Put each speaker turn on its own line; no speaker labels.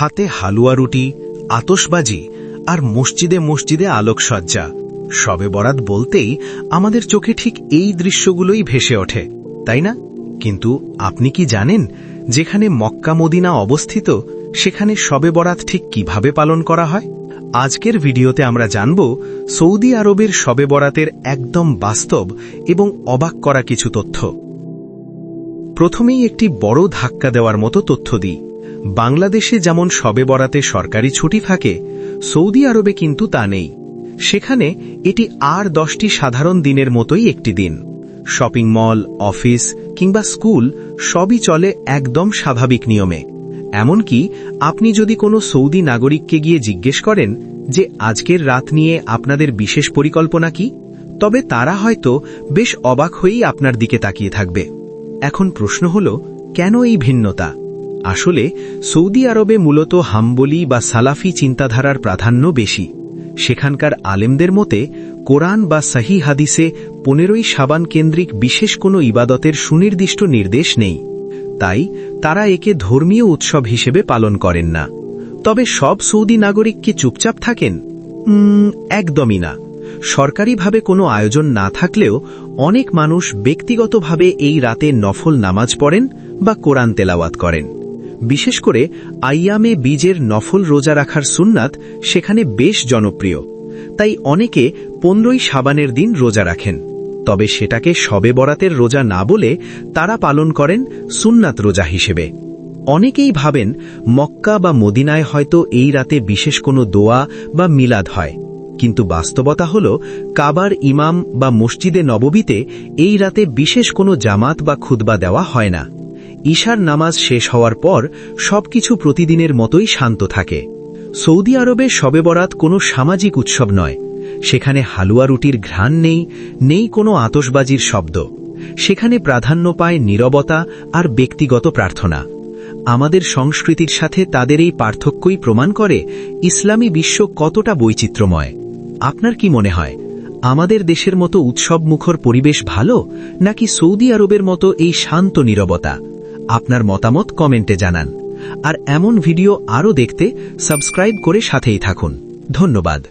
হাতে হালুয়া রুটি আতসবাজি আর মসজিদে মসজিদে আলোকসজ্জা। সবে বরাত বলতেই আমাদের চোখে ঠিক এই দৃশ্যগুলোই ভেসে ওঠে, তাই না? কিন্তু আপনি কি জানেন যেখানে মক্কা মদিনা অবস্থিত, সেখানে শবে বরাত ঠিক কীভাবে পালন করা হয়? আজকের ভিডিওতে আমরা জানব সৌদি আরবের শবে বরাতের একদম বাস্তব এবং অবাক করা কিছু তথ্য। প্রথমেই একটি বড় ধাক্কা দেওয়ার মতো তথ্য দিই। বাংলাদেশে যেমন শবে বরাতে সরকারি ছুটি থাকে, সৌদি আরবে কিন্তু তা নেই। সেখানে এটি আর দশটি সাধারণ দিনের মতোই একটি দিন। শপিং মল, অফিস কিংবা স্কুল সবই চলে একদম স্বাভাবিক নিয়মে। এমনকি আপনি যদি কোনো সৌদি নাগরিককে গিয়ে জিজ্ঞেস করেন যে, আজকের রাত নিয়ে আপনাদের বিশেষ পরিকল্পনা কি? তবে তারা হয়তো বেশ অবাক হয়েই আপনার দিকে তাকিয়ে থাকবে। এখন প্রশ্ন হল, কেন এই ভিন্নতা? আসলে সৌদি আরবে মূলত হাম্বলি বা সালাফি চিন্তাধারার প্রাধান্য বেশি। সেখানকার আলেমদের মতে, কোরআন বা সাহি হাদিসে পনেরোই সাবান কেন্দ্রিক বিশেষ কোনো ইবাদতের সুনির্দিষ্ট নির্দেশ নেই। তাই তারা একে ধর্মীয় উৎসব হিসেবে পালন করেন না। তবে সব সৌদি নাগরিক কি চুপচাপ থাকেন? একদমই না। সরকারিভাবে কোনো আয়োজন না থাকলেও অনেক মানুষ ব্যক্তিগতভাবে এই রাতে নফল নামাজ পড়েন বা কোরআন তেলাওয়াত করেন। বিশেষ করে আইয়ামে বীজের নফল রোজা রাখার সুন্নাত সেখানে বেশ জনপ্রিয়। তাই অনেকে পনেরোই সাবানের দিন রোজা রাখেন। তবে সেটাকে শবে বরাতের রোজা না বলে তারা পালন করেন সুন্নাত রোজা হিসেবে। অনেকেই ভাবেন মক্কা বা মদিনায় হয়তো এই রাতে বিশেষ কোনো দোয়া বা মিলাদ হয়। কিন্তু বাস্তবতা হল কাবার ইমাম বা মসজিদে নববীতে এই রাতে বিশেষ কোনো জামাত বা খুতবা দেওয়া হয় না। ঈশার নামাজ শেষ হওয়ার পর সবকিছু প্রতিদিনের মতোই শান্ত থাকে। সৌদি আরবে শবে বরাত কোনো সামাজিক উৎসব নয়। সেখানে হালুয়া রুটির ঘ্রাণ নেই নেই কোনো আতসবাজির শব্দ। সেখানে প্রাধান্য পায় নীরবতা আর ব্যক্তিগত প্রার্থনা। আমাদের সংস্কৃতির সাথে তাদের এই পার্থক্যই প্রমাণ করে ইসলামী বিশ্ব কতটা বৈচিত্র্যময়। আপনার কি মনে হয়, আমাদের দেশের মতো উৎসব মুখর পরিবেশ ভালো, নাকি সৌদি আরবের মতো এই শান্ত নীরবতা? আপনার মতামত কমেন্টে জানান। আর এমন ভিডিও আরও দেখতে সাবস্ক্রাইব করে সাথেই থাকুন। ধন্যবাদ।